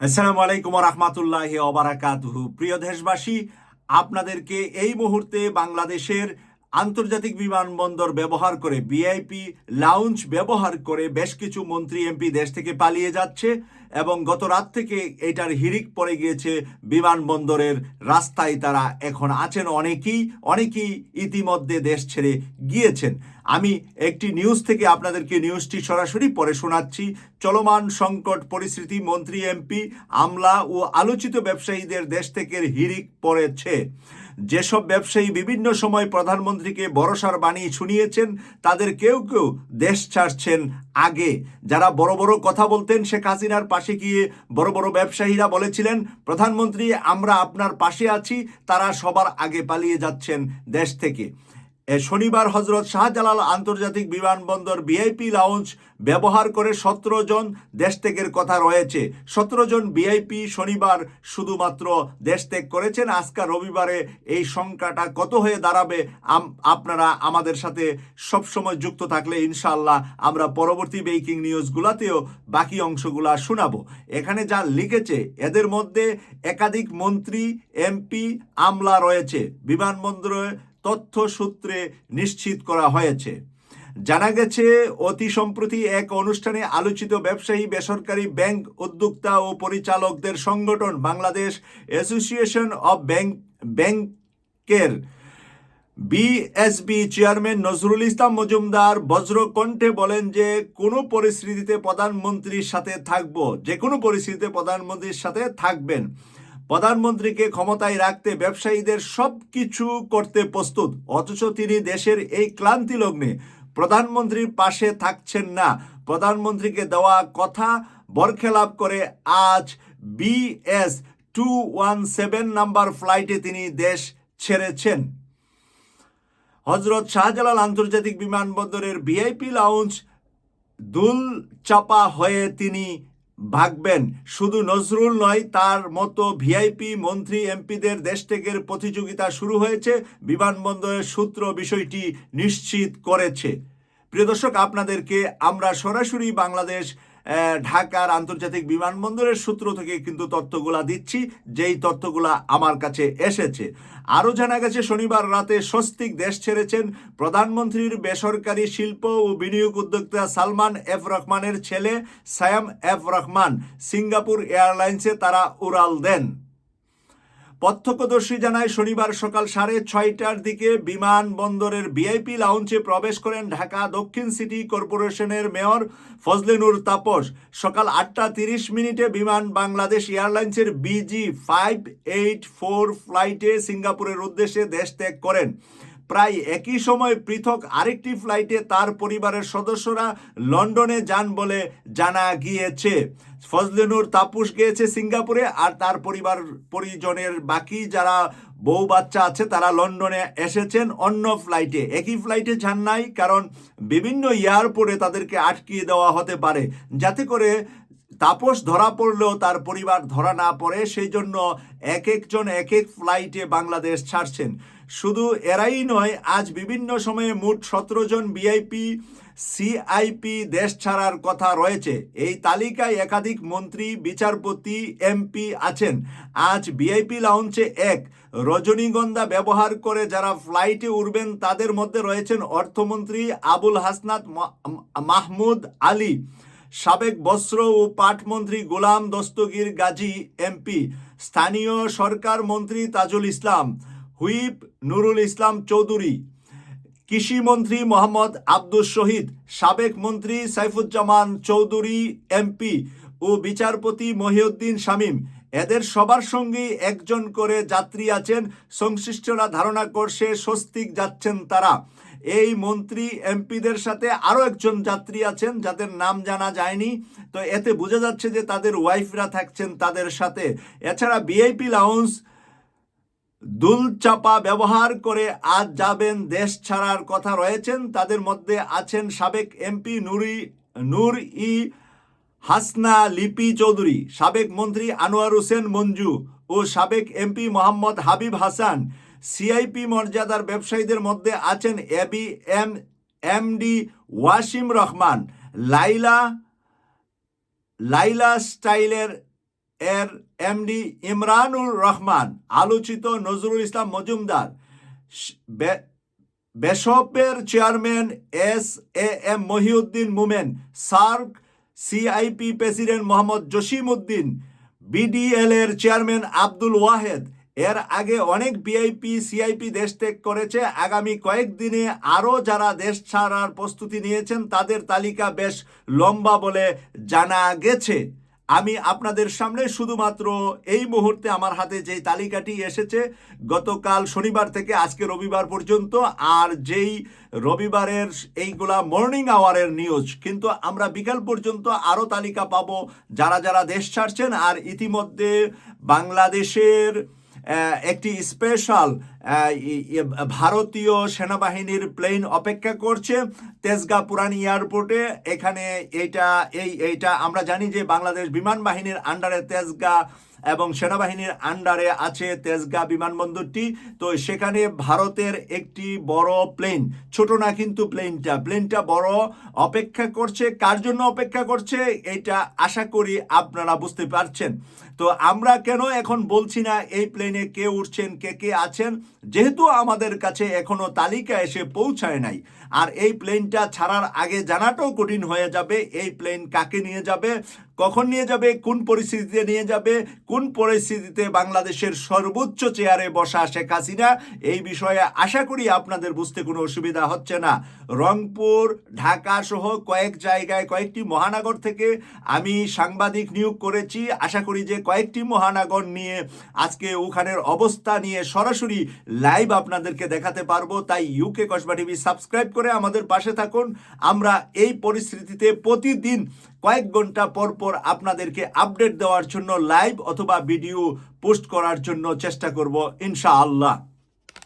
আসসালামু আলাইকুম রহমতুল্লাহ ওবরাকাতুহু প্রিয় দেশবাসী আপনাদেরকে এই মুহূর্তে বাংলাদেশের আন্তর্জাতিক বিমানবন্দর ব্যবহার করে বিআইপি লাউঞ্জ ব্যবহার করে বেশ কিছু মন্ত্রী, এমপি দেশ থেকে পালিয়ে যাচ্ছে এবং গত রাত থেকে এটার হিরিক পড়ে গিয়েছে বিমানবন্দরের রাস্তায় তারা এখন আছেন অনেকেই অনেকেই ইতিমধ্যে দেশ ছেড়ে গিয়েছেন। আমি একটি নিউজ থেকে আপনাদেরকে নিউজটি সরাসরি পরে শোনাচ্ছি। চলমান সংকট পরিস্থিতি মন্ত্রী, এমপি, আমলা ও আলোচিত ব্যবসায়ীদের দেশ থেকে হিরিক পড়েছে। যেসব ব্যবসায়ী বিভিন্ন সময় প্রধানমন্ত্রীকে ভরসার বাণী শুনিয়েছেন, তাদের কেউ কেউ দেশ ছাড়ছেন আগে। যারা বড় বড় কথা বলতেন, শেখ হাসিনার পাশে গিয়ে বড় বড় ব্যবসায়ীরা বলেছিলেন, প্রধানমন্ত্রী, আমরা আপনার পাশে আছি, তারা সবার আগে পালিয়ে যাচ্ছেন দেশ থেকে। শনিবার হজরত শাহজালাল আন্তর্জাতিক বিমানবন্দর ভিআইপি লাউঞ্জ ব্যবহার করে সতেরো জন দেশ ত্যাগের কথা রয়েছে। সতেরো জন ভিআইপি শনিবার শুধুমাত্র দেশ ত্যাগ করেছেন। আজকা রবিবারে এই সংখ্যাটা কত হয়ে দাঁড়াবে আপনারা আমাদের সাথে সবসময় যুক্ত থাকলে ইনশাল্লাহ আমরা পরবর্তী বেকিং নিউজগুলাতেও বাকি অংশগুলা শোনাবো। এখানে যা লিখেছে, এদের মধ্যে একাধিক মন্ত্রী, এমপি, আমলা রয়েছে। বিমানবন্দরে তথ্য সূত্রে নিশ্চিত করা হয়েছে। জানা গেছে, অতি সম্প্রতি এক অনুষ্ঠানে আলোচিত ব্যবসায়ী, বেসরকারি ব্যাংক উদ্যোক্তা ও পরিচালকদের সংগঠন বাংলাদেশ অ্যাসোসিয়েশন অব ব্যাংক, ব্যাংকের বিএসবি চেয়ারম্যান নজরুল ইসলাম মজুমদার বজ্রকণ্ঠে বলেন যে, কোনো পরিস্থিতিতে প্রধানমন্ত্রীর সাথে থাকব, যে কোনো পরিস্থিতিতে প্রধানমন্ত্রীর সাথে থাকবেন। প্রধানমন্ত্রীকে ক্ষমতায় রাখতে ব্যবসায়ীদের সব কিছু করতে প্রস্তুত। অথচ তিনি দেশের এই ক্লান্তি লগ্নে প্রধানমন্ত্রীর পাশে থাকছেন না। প্রধানমন্ত্রীকে দেওয়া কথা বরখেলাপ করে আজ BS two one seven number ফ্লাইটে তিনি দেশ ছেড়েছেন। হজরত শাহজালাল আন্তর্জাতিক বিমানবন্দরের ভিআইপি লাউঞ্জ দুল চাপা হয়ে তিনি ভাগবেন। শুধু নজরুল নয়, তার মতো ভিআইপি মন্ত্রী, এমপিদের দেশ থেকে প্রতিযোগিতা শুরু হয়েছে। বিমানবন্দরের সূত্র বিষয়টি নিশ্চিত করেছে। প্রিয় দর্শক, আপনাদেরকে আমরা সরাসরি বাংলাদেশ ঢাকার আন্তর্জাতিক বিমানবন্দরের সূত্র থেকে কিন্তু তথ্যগুলা দিচ্ছি। যেই তথ্যগুলা আমার কাছে এসেছে। আরও জানা গেছে, শনিবার রাতে স্বস্তিক দেশ ছেড়েছেন প্রধানমন্ত্রীর বেসরকারি শিল্প ও বিনিয়োগ উদ্যোক্তা সালমান এফ রহমানের ছেলে সায়াম এফ রহমান। সিঙ্গাপুর এয়ারলাইন্সে তারা উড়াল দেন। প্রত্যক্ষদর্শী জানায়, শনিবার সকাল সাড়ে ছয়টার দিকে বিমানবন্দরের ভিআইপি লাউঞ্জে প্রবেশ করেন ঢাকা দক্ষিণ সিটি কর্পোরেশনের মেয়র ফজলেনুর তাপস। সকাল আটটা তিরিশ মিনিটে বিমান বাংলাদেশ এয়ারলাইন্সের বিজি ফাইভ এইট ফোর ফ্লাইটে সিঙ্গাপুরের উদ্দেশ্যে দেশ ত্যাগ করেন। প্রায় একই সময় পৃথক আরেকটি ফ্লাইটে তার পরিবারের সদস্যরা লন্ডনে যান বলে জানা গিয়েছে। ফজলেনুর তাপুস গিয়েছে সিঙ্গাপুরে আর তার পরিবার পরিজনের বাকি যারা বউ বাচ্চা আছে তারা লন্ডনে এসেছেন অন্য ফ্লাইটে। একই ফ্লাইটে যান নাই কারণ বিভিন্ন এয়ারপোর্টে তাদেরকে আটকিয়ে দেওয়া হতে পারে। যাতে করে তাপস ধরা পড়লেও তার পরিবার ধরা না পড়ে, সেই জন্য এক একজন এক এক ফ্লাইটে বাংলাদেশ ছাড়ছেন। শুধু এরাই নয়, আজ বিভিন্ন সময়ে মোট সতেরো জন বিআইপি সিআইপি দেশ ছাড়ার কথা রয়েছে। এই তালিকায় একাধিক মন্ত্রী, বিচারপতি, এমপি আছেন। আজ বিআইপি লাউঞ্চে এক, রজনীগন্ধা ব্যবহার করে যারা ফ্লাইটে উঠবেন তাদের মধ্যে রয়েছেন অর্থমন্ত্রী আবুল হাসনাত মাহমুদ আলী। সাবেক বস্ত্র ও পাটমন্ত্রী গোলাম দস্তগীর গাজী এমপি, স্থানীয় সরকার মন্ত্রী তাজুল ইসলাম, হুইপ নুরুল ইসলাম চৌধুরী কৃষিমন্ত্রী মোহাম্মদ আব্দুল শহীদ, সাবেক মন্ত্রী সাইফুজ্জামান চৌধুরী এমপি ও বিচারপতি মহিউদ্দিন শামীম। এদের সবার সঙ্গেই একজন করে যাত্রী আছেন। সংশ্লিষ্টরা ধারণা করছে স্বস্তিক যাচ্ছেন তারা। এই মন্ত্রী এমপিদের সাথে আরও একজন যাত্রী আছেন, যাদের নাম জানা যায়নি। তো এতে বোঝা যাচ্ছে যে তাদের ওয়াইফরা থাকছেন তাদের সাথে। এছাড়া বিআইপি লাউন্স দুলচাপা ব্যবহার করে আজ যাবেন, দেশ ছাড়ার কথা রয়েছেন। তাদের মধ্যে আছেন সাবেক এমপি নুরি, নূর ই হাসনা, লিপি চৌধুরী, সাবেক মন্ত্রী আনোয়ার হোসেন মঞ্জু ও সাবেক এমপি মোহাম্মদ হাবিব হাসান। সিআইপি মর্যাদার ব্যবসায়ীদের মধ্যে আছেন AB M MD Wasim Rahman. Laila Laila স্টাইলের এর এমডি ইমরানুর রহমান, আলোচিত Nazrul Islam Majumdar. বেশপের chairman S A M Mohiuddin Momen, SAARC CIP president Mohammad Jasim Uddin BDL এর চেয়ারম্যান আব্দুল ওয়াহেদ এর আগে অনেক বিআইপি সিআইপি দেশ ত্যাগ করেছে। আগামী কয়েকদিনে আরও যারা দেশ ছাড়ার প্রস্তুতি নিয়েছেন, তাদের তালিকা বেশ লম্বা বলে জানা গেছে। আমি আপনাদের সামনে শুধুমাত্র এই মুহূর্তে আমার হাতে যেই তালিকাটি এসেছে, গতকাল শনিবার থেকে আজকে রবিবার পর্যন্ত, আর যেই রবিবারের এইগুলা মর্নিং আওয়ারের নিউজ কিন্তু আমরা বিকাল পর্যন্ত আরও তালিকা পাবো যারা যারা দেশ ছাড়ছেন, আর ইতিমধ্যে বাংলাদেশের একটি স্পেশাল ভারতীয় সেনাবাহিনীর প্লেন অপেক্ষা করছে তেজগা পুরান এয়ারপোর্টে এখানে এইটা, এই এইটা, আমরা জানি যে বাংলাদেশ বিমান বাহিনীর আন্ডারে তেজগা এবং সেনাবাহিনীর আন্ডারে আছে তেজগা বিমানবন্দরটি। তো সেখানে ভারতের একটি বড় প্লেন ছোট না কিন্তু প্লেনটা প্লেনটা বড় অপেক্ষা করছে। কার জন্য অপেক্ষা করছে? এটা আশা করি আপনারা বুঝতে পারছেন। তো আমরা কেন এখন বলছি না, এই প্লেনে কে উঠছেন, কে কে আছেন? যেহেতু আমাদের কাছে এখনও তালিকা এসে পৌঁছায় নাই, আর এই প্লেনটা ছাড়ার আগে জানাটাও কঠিন হয়ে যাবে, এই প্লেন কাকে নিয়ে যাবে, কখন নিয়ে যাবে, কোন পরিস্থিতিতে নিয়ে যাবে, কোন পরিস্থিতিতে বাংলাদেশের সর্বোচ্চ চেয়ারে বসা শেখ হাসিনা, এই বিষয়ে আশা করি আপনাদের বুঝতে কোনো অসুবিধা হচ্ছে না। রংপুর, ঢাকা সহ কয়েক জায়গায়, কয়েকটি মহানগর থেকে আমি সাংবাদিক নিয়োগ করেছি, আশা করি যে কয়েকটি মহানগর নিয়ে আজকে ওখানের অবস্থা নিয়ে সরাসরি লাইভ আপনাদেরকে দেখাতে পারব। তাই ইউকে কসবা টিভি সাবস্ক্রাইব করে আমাদের পাশে থাকুন। আমরা এই পরিস্থিতিতে প্রতিদিন কয়েক ঘণ্টা পর পর আপনাদেরকে আপডেট দেওয়ার জন্য লাইভ অথবা ভিডিও পোস্ট করার জন্য চেষ্টা করব, ইনশাআল্লাহ।